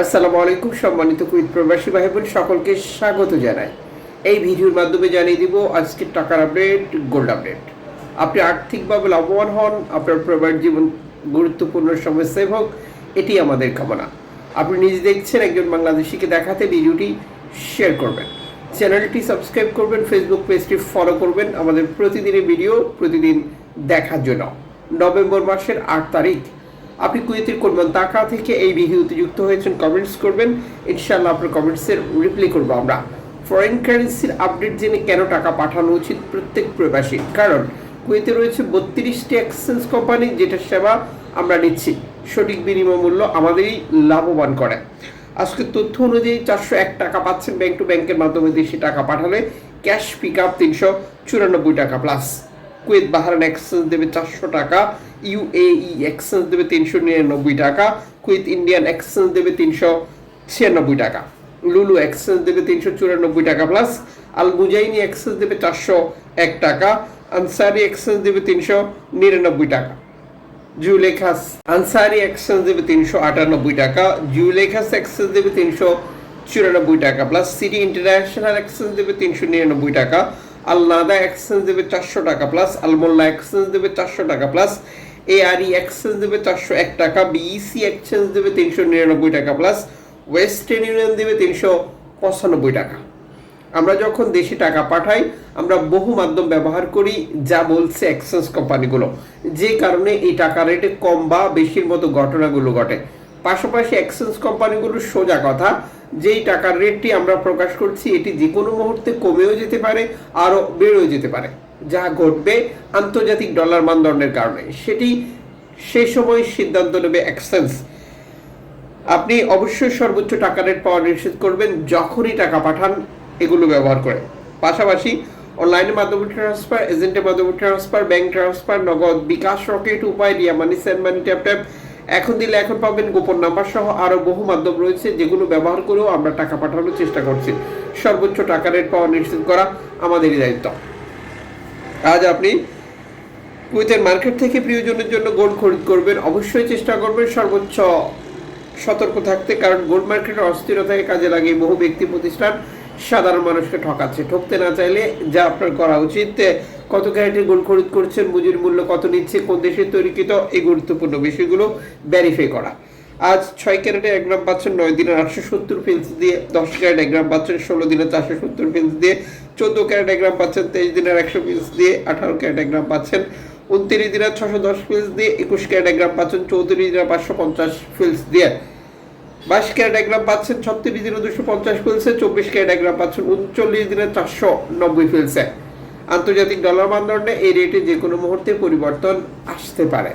আসসালামু আলাইকুম, সম্মানিত কুইত প্রবাসী ভাই বোন সকলকে স্বাগত জানাই। এই ভিডিওর মাধ্যমে জানিয়ে দিব আজকের টাকার আপডেট, গোল্ড আপডেট। আপনি আর্থিকভাবে লাভবান হন, আপনার পরিবার জীবন গুরুত্বপূর্ণ সময় সেভ হোক, এটি আমাদের কামনা। আপনি নিজে দেখছেন একজন বাংলাদেশিকে দেখাতে ভিডিওটি শেয়ার করবেন। চ্যানেলটি সাবস্ক্রাইব করবেন, ফেসবুক পেজটি ফলো করবেন, আমাদের প্রতিদিনের ভিডিও প্রতিদিন দেখার জন্য। নভেম্বর মাসের আট তারিখ আপনি কুয়েতের কোন টাকা থেকে এই ভিডিওতে যুক্ত হয়েছেন কমেন্টস করবেন। ইনশাআল্লাহ আপনার কমেন্টসের রিপ্লাই করব আমরা। ফরেন কারেন্সির আপডেট জেনে কেন টাকা পাঠানো উচিত প্রত্যেক প্রবাসী? কারণ কুয়েতে রয়েছে বত্রিশটি এক্সচেঞ্জ কোম্পানি যেটা সেবা আমরা নিচ্ছি। সঠিক বিনিময় মূল্য আমাদেরই লাভবান করে। আজকে তথ্য অনুযায়ী চারশো এক টাকা পাচ্ছেন ব্যাংক টু ব্যাংকের মাধ্যমে দেশি টাকা পাঠালে ক্যাশ পিক আপ তিনশো চুরানব্বই টাকা প্লাস কুয়েত বাহারান এক্সচেঞ্জ দেবে চারশো টাকা ইউএই এক্সচেঞ্জ দেবে তিনশো নিরানব্বই টাকা কুয়েত ইন্ডিয়ান এক্সচেঞ্জ দেবে তিনশো ছিয়ানব্বই টাকা লুলু এক্সচেঞ্জ দেবে তিনশো চুরানব্বই টাকা প্লাস আল মুজাইনি এক্সচেঞ্জ দেবে চারশো এক টাকা আনসারি এক্সচেঞ্জ দেবে তিনশো নিরানব্বই টাকা জুলেখাস আনসারি এক্সচেঞ্জ দেবে তিনশো আটানব্বই টাকা জুলেখাস এক্সচেঞ্জ দেবে তিনশো চুরানব্বই টাকা প্লাস সিটি ইন্টারন্যাশনাল এক্সচেঞ্জ দেবে তিনশো নিরানব্বই টাকা আল নাদা এক্সচেঞ্জ দেবে চারশো টাকা প্লাস আলমোল্লা এক্সচেঞ্জ দেবে চারশো টাকা প্লাস এআরই এক্সচেঞ্জ দেবে চারশো এক টাকা বিইসি এক্সচেঞ্জ দেবে তিনশো নিরানব্বই টাকা প্লাস ওয়েস্টার্ন ইউনিয়ন দেবে তিনশো পঁচানব্বই টাকা। আমরা যখন দেশে টাকা পাঠাই, আমরা বহু মাধ্যম ব্যবহার করি যা বলছে এক্সচেঞ্জ কোম্পানিগুলো যে কারণে এই টাকা রেটে কম বা বেশির মতো ঘটনাগুলো ঘটে। পাশাপাশি এক্সচেঞ্জ কোম্পানিগুলোর সোজা কথা, যেই টাকার রেটটি আমরা প্রকাশ করছি, এটি যে কোনো মুহূর্তে কমেও যেতে পারে, আরও বেড়েও যেতে পারে, যা ঘটবে আন্তর্জাতিক ডলার মানদণ্ডের কারণে। সেটি সেই সময় সিদ্ধান্ত নেবে এক্সচেঞ্জ আপনি অবশ্যই সর্বোচ্চ টাকা রেট পাওয়া নিশ্চিত করবেন যখনই টাকা পাঠান এগুলো ব্যবহার করে। পাশাপাশি অনলাইনের মাধ্যমে ট্রান্সফার এজেন্টের মাধ্যমে transfer bank transfer Nagad bKash Rocket Upay Ria money send money tap tap এখন দিলে এখন পাবেন গোপন নাম্বার সহ আরও বহু মাধ্যম রয়েছে যেগুলো ব্যবহার করেও আমরা টাকা পাঠানোর চেষ্টা করছি। সর্বোচ্চ টাকা রেট পাওয়া নিশ্চিত করা আমাদেরই দায়িত্ব। আজ আপনি কুয়েতের মার্কেট থেকে প্রিয়জনের জন্য গোল্ড খরিদ করবেন, অবশ্যই চেষ্টা করবেন সর্বোচ্চ সতর্ক থাকতে, কারণ গোল্ড মার্কেটের অস্থিরতাকে কাজে লাগিয়ে বহু ব্যক্তি প্রতিষ্ঠান সাধারণ মানুষকে ঠকাচ্ছে। ঠকতে না চাইলে যা আপনার করা উচিত কত ক্যারেটের গোল্ড খরিদ করছেন, মজুরি মূল্য কত নিচ্ছে, কোন দেশের তৈরিকৃত এই গুরুত্বপূর্ণ বিষয়গুলো ভ্যারিফাই করা। আজ ছয় ক্যারেটে এক গ্রাম পাচ্ছেন নয় দিনের আটশো সত্তর ফিলস দিয়ে, দশ ক্যারেট এক গ্রাম পাচ্ছেন ষোলো দিনের চারশো সত্তর ফিলস দিয়ে, চোদ্দ ক্যারেট এক গ্রাম পাচ্ছেন তেইশ দিনের একশো ফিলস দিয়ে, আঠারো ক্যারেট এক গ্রাম পাচ্ছেন উনত্রিশ দিনের ছশো দশ ফিলস দিয়ে, একুশ ক্যারেট এক গ্রাম পাচ্ছেন চৌত্রিশ দিনের পাঁচশো পঞ্চাশ ফিলস দিয়ে। বাইশ ক্যারেট এক গ্রাম পাচ্ছেন ছত্রিশ দিনে দুশো পঞ্চাশ ফেলছে চব্বিশ ক্যারেট এক গ্রাম পাচ্ছেন উনচল্লিশ দিনে চারশো নব্বই ফেলছে আন্তর্জাতিক ডলার মানদণ্ডে এই রেটে যে কোনো মুহূর্তে পরিবর্তন আসতে পারে।